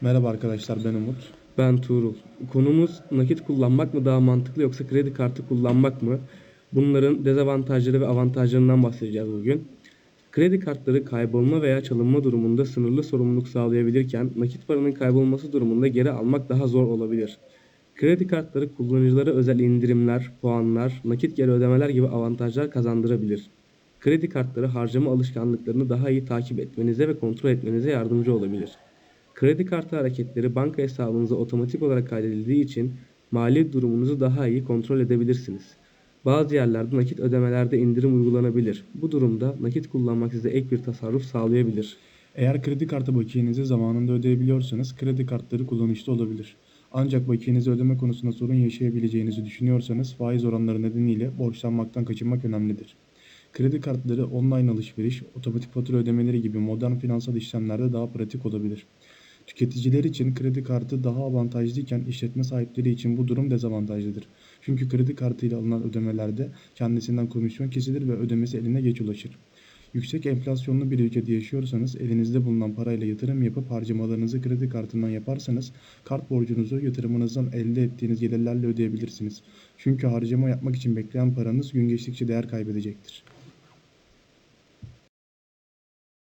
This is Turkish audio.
Merhaba arkadaşlar ben Umut. Ben Tuğrul. Konumuz nakit kullanmak mı daha mantıklı yoksa kredi kartı kullanmak mı? Bunların dezavantajları ve avantajlarından bahsedeceğiz bugün. Kredi kartları kaybolma veya çalınma durumunda sınırlı sorumluluk sağlayabilirken nakit paranın kaybolması durumunda geri almak daha zor olabilir. Kredi kartları kullanıcılara özel indirimler, puanlar, nakit geri ödemeler gibi avantajlar kazandırabilir. Kredi kartları harcama alışkanlıklarını daha iyi takip etmenize ve kontrol etmenize yardımcı olabilir. Kredi kartı hareketleri banka hesabınıza otomatik olarak kaydedildiği için mali durumunuzu daha iyi kontrol edebilirsiniz. Bazı yerlerde nakit ödemelerde indirim uygulanabilir. Bu durumda nakit kullanmak size ek bir tasarruf sağlayabilir. Eğer kredi kartı bakiyenizi zamanında ödeyebiliyorsanız kredi kartları kullanışlı olabilir. Ancak bakiyenizi ödeme konusunda sorun yaşayabileceğinizi düşünüyorsanız faiz oranları nedeniyle borçlanmaktan kaçınmak önemlidir. Kredi kartları online alışveriş, otomatik fatura ödemeleri gibi modern finansal işlemlerde daha pratik olabilir. Tüketiciler için kredi kartı daha avantajlıyken işletme sahipleri için bu durum dezavantajlıdır. Çünkü kredi kartıyla alınan ödemelerde kendisinden komisyon kesilir ve ödemesi eline geç ulaşır. Yüksek enflasyonlu bir ülkede yaşıyorsanız elinizde bulunan parayla yatırım yapıp harcamalarınızı kredi kartından yaparsanız kart borcunuzu yatırımınızdan elde ettiğiniz gelirlerle ödeyebilirsiniz. Çünkü harcama yapmak için bekleyen paranız gün geçtikçe değer kaybedecektir.